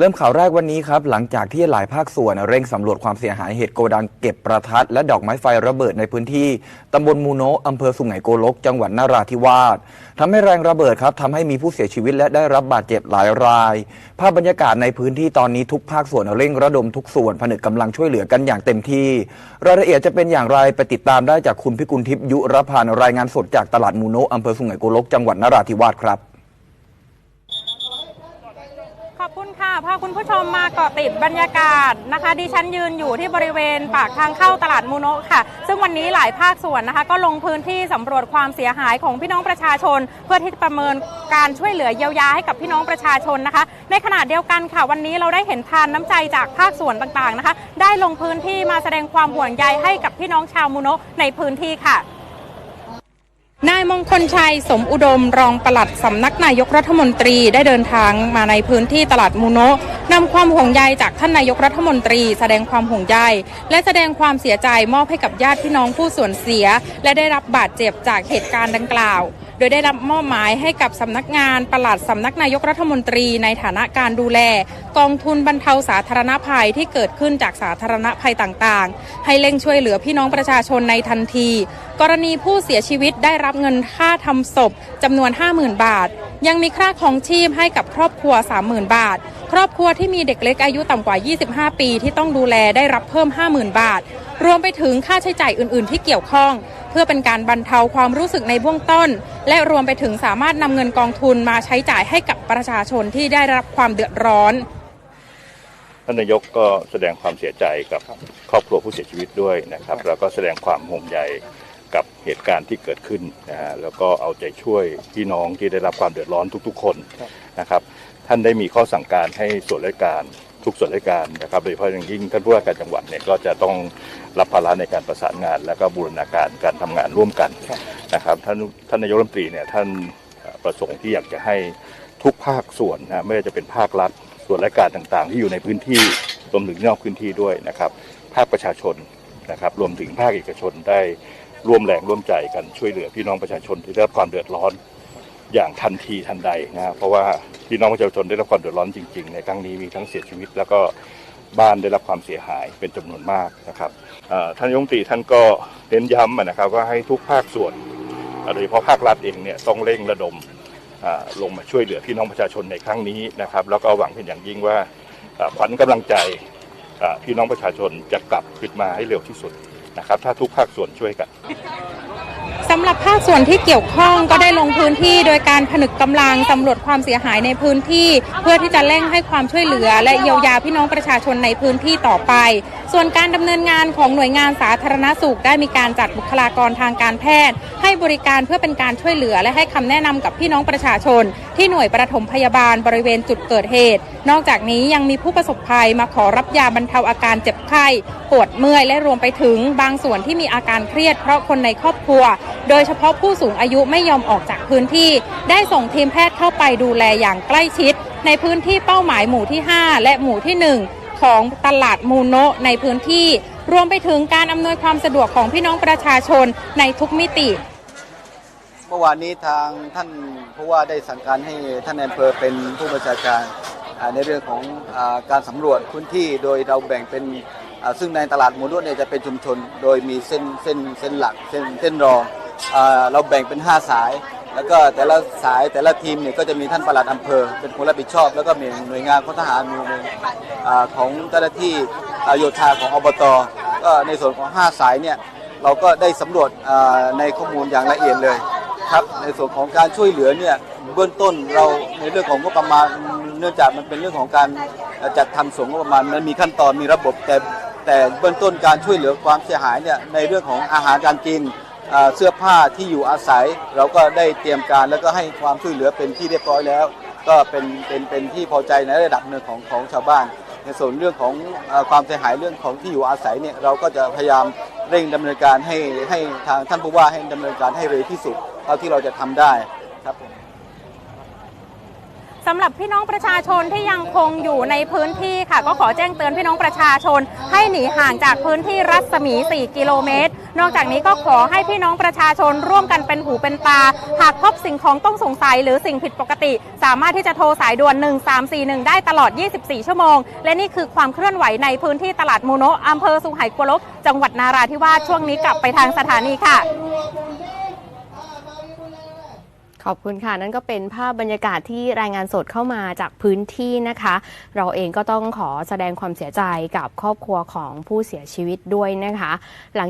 เริ่มข่าวแรกวันนี้ครับ หลังจากที่หลายภาคส่วนเร่งสำรวจความเสียหายเหตุโกดังเก็บประทัด และดอกไม้ไฟระเบิดในพื้นที่ตำบลมูโนะอำเภอสุไหงโกลก จังหวัดนราธิวาสทำให้แรงระเบิดครับทำให้มีผู้เสียชีวิตและได้รับบาดเจ็บหลายราย ภาพบรรยากาศในพื้นที่ตอนนี้ทุกภาคส่วนเร่งระดมทุกส่วนผนึกกำลังช่วยเหลือกันอย่างเต็มที่ รายละเอียดจะเป็นอย่างไรไปติดตามได้จากคุณพิกุลทิพย์ยุรพันธ์รายงานสดจากตลาดมูโนะอำเภอสุไหงโกลก จังหวัดนราธิวาสครับ ขอบ ค่ะพาคุณผู้ชมมาเกาะติดบรรยากาศนะคะ ดิฉันยืนอยู่ที่บริเวณปากทางเข้าตลาดมูโนะค่ะ ซึ่งวันนี้หลายภาคส่วนนะคะ ก็ลงพื้นที่สำรวจความเสียหายของพี่น้องประชาชน เพื่อที่จะประเมินการช่วยเหลือเยียวยาให้กับพี่น้องประชาชนนะคะ ในขณะเดียวกันค่ะ วันนี้เราได้เห็นทานน้ำใจจากภาคส่วนต่างๆนะคะ ได้ลงพื้นที่มาแสดงความห่วงใยให้กับพี่น้องชาวมูโนะในพื้นที่ค่ะ นายมงคลชัยสมอุดมรองปลัดสำนักนายกรัฐมนตรีได้เดินทางมาในพื้นที่ตลาดมูโนะนำความห่วงใยจากท่านนายกรัฐมนตรี แสดงความห่วงใยและแสดงความเสียใจมอบให้กับญาติพี่น้องผู้สูญเสีย และได้รับบาดเจ็บจากเหตุการณ์ดังกล่าว โดยได้รับมอบหมายให้กับสำนักงานปลัดสำนักนายกรัฐมนตรีในฐานะการดูแล กองทุนบรรเทาสาธารณภัยที่เกิดขึ้นจากสาธารณภัยต่างๆ ให้เร่งช่วยเหลือพี่น้องประชาชนในทันที กรณีผู้เสียชีวิตได้รับเงินค่าทำศพจำนวน 50,000 บาท ยังมีค่าของชีพให้กับครอบครัว 30,000 บาท ครอบครัวที่มีเด็กเล็กอายุต่ำกว่า 25 ปีที่ต้องดูแลได้รับเพิ่ม 50,000 บาท รวมไปถึงค่าใช้จ่ายอื่น ๆ ที่เกี่ยวข้อง เพื่อเป็นการบรรเทาความรู้สึกในเบื้องต้น และรวมไปถึงสามารถนำเงินกองทุนมาใช้จ่ายให้กับประชาชนที่ได้รับความเดือดร้อนท่านนายกก็แสดงความเสียใจกับครอบครัวผู้เสียชีวิตด้วยนะครับ แล้วก็แสดงความห่วงใยกับเหตุการณ์ที่เกิดขึ้นนะฮะแล้วก็เอาใจช่วยพี่น้องที่ได้รับความเดือดร้อนทุกๆ คนนะครับ ท่านได้มีข้อสั่งการให้ส่วนราชการ ทุกส่วนราชการนะครับโดยเฉพาะอย่างยิ่งท่านผู้ว่าการจังหวัดเนี่ยก็จะต้องรับภาระในการประสานงาน และก็บูรณาการการทำงานร่วมกันนะครับท่านท่านนายกรัฐมนตรีเนี่ยท่านเอ่อประสงค์ที่อยากจะให้ทุกภาคส่วนนะไม่ว่าจะเป็นภาครัฐส่วนราชการต่างๆ ที่อยู่ในพื้นที่รวมถึงนอกพื้นที่ด้วยนะครับภาคประชาชนนะครับรวมถึงภาคเอกชนได้ร่วมแรงร่วมใจกันช่วยเหลือพี่น้องประชาชนที่ได้รับความเดือดร้อน อย่างทันทีทันใดนะครับเพราะว่าพี่น้องประชาชนได้รับความเดือดร้อนจริง ๆ ในครั้งนี้มีทั้งเสียชีวิต แล้วก็บ้านได้รับความเสียหายเป็นจำนวนมากนะครับท่านยกรัฐมตรีท่านก็เน้นย้ำนะครับว่าให้ทุกภาคส่วนโดยเฉพาะภาครัฐเองเนี่ยต้องเร่งระดมลงมาช่วยเหลือพี่น้องประชาชนในครั้งนี้นะครับ แล้วก็หวังเป็นอย่างยิ่งว่าขวัญกำลังใจพี่น้องประชาชนจะกลับขึ้นมาให้เร็วที่สุดนะครับ ถ้าทุกภาคส่วนช่วยกัน สำหรับภาคส่วนที่เกี่ยวข้องก็ได้ลงพื้นที่โดยการผนึกกำลังสำรวจความเสียหายในพื้นที่ เพื่อที่จะเร่งให้ความช่วยเหลือ และเยียวยาพี่น้องประชาชนในพื้นที่ต่อไป ส่วนการดำเนินงานของหน่วยงานสาธารณสุข ได้มีการจัดบุคลากรทางการแพทย์ ให้บริการเพื่อเป็นการช่วยเหลือ และให้คำแนะนำกับพี่น้องประชาชน ที่หน่วยประถมพยาบาลบริเวณจุดเกิดเหตุ นอกจากนี้ยังมีผู้ประสบภัยมาขอรับยาบรรเทาอาการเจ็บไข้ปวดเมื่อยและรวมไปถึงบางส่วนที่มีอาการเครียดเพราะคนในครอบครัวโดยเฉพาะผู้สูงอายุไม่ยอมออกจากพื้นที่ ได้ส่งทีมแพทย์เข้าไปดูแลอย่างใกล้ชิด ในพื้นที่เป้าหมายหมู่ที่ 5 และหมู่ที่ 1 ของตลาดมูโนะในพื้นที่ รวมไปถึงการอำนวยความสะดวกของพี่น้องประชาชนในทุกมิติ เมื่อวานนี้ทางท่านผู้ว่าได้สั่งการให้ท่านอำเภอเป็นผู้บัญชาการในเรื่องของอการสำรวจพื้นที่โดยเราแบ่งเป็นซึ่งในตลาดมูรุ่นเนี่ยจะเป็นชุมชน โดยมีเส้นเส้นเส้นหลักเส้นเส้นรอง เราแบ่งเป็น 5 สาย แล้วก็แต่ละสายแต่ละทีมเนี่ยก็จะมีท่านปลัดอำเภอ เป็นคนรับผิดชอบ แล้วก็มีหน่วยงานของทหารมีหน่วยของเจ้าหน้าที่โยธาของอบตก็ในส่วนของ 5 สายเนี่ยเราก็ได้สำรวจในข้อมูลอย่างละเอียดเลยครับในส่วนของการช่วยเหลือเนี่ยเบื้องต้นเราในเรื่องของงบประมาณเนื่องจากมันเป็นเรื่องของการจัดทำส่งงบประมาณมันมีขั้นตอนมีระบบแต่แต่เบื้องต้นการช่วยเหลือความเสียหายเนี่ยในเรื่องของอาหารการกิน เสื้อผ้าที่อยู่อาศัย เราก็ได้เตรียมการแล้วก็ให้ความช่วยเหลือเป็นที่เรียบร้อยแล้ว ก็เป็นเป็นเป็นที่พอใจในระดับหนึ่งของของชาวบ้าน ในส่วนเรื่องของอความเสียหายเรื่องของที่อยู่อาศัยเนี่ยเราก็จะพยายามเร่งดำเนินการให้ให้ทางท่านผู้ว่าให้ดำเนินการให้เร็วที่สุดเท่าที่เราจะทำได้ครับผม สำหรับพี่น้องประชาชนที่ยังคงอยู่ในพื้นที่ค่ะ ก็ขอแจ้งเตือนพี่น้องประชาชน ให้หนีห่างจากพื้นที่รัศมี 4 กิโลเมตร นอกจากนี้ก็ขอให้พี่น้องประชาชนร่วมกันเป็นหูเป็นตา หากพบสิ่งของต้องสงสัยหรือสิ่งผิดปกติ สามารถที่จะโทรสายด่วน 1341 ได้ตลอด 24 ชั่วโมง และนี่คือความเคลื่อนไหวในพื้นที่ตลาดมูโนะอำเภอสุไหงโกลกจังหวัดนาราธิวาสช่วงนี้กลับไปทางสถานีค่ะ ขอบคุณค่ะ นั่นก็เป็นภาพบรรยากาศที่รายงานสดเข้ามาจากพื้นที่นะคะ เราเองก็ต้องขอแสดงความเสียใจกับครอบครัวของผู้เสียชีวิตด้วยนะคะหลัง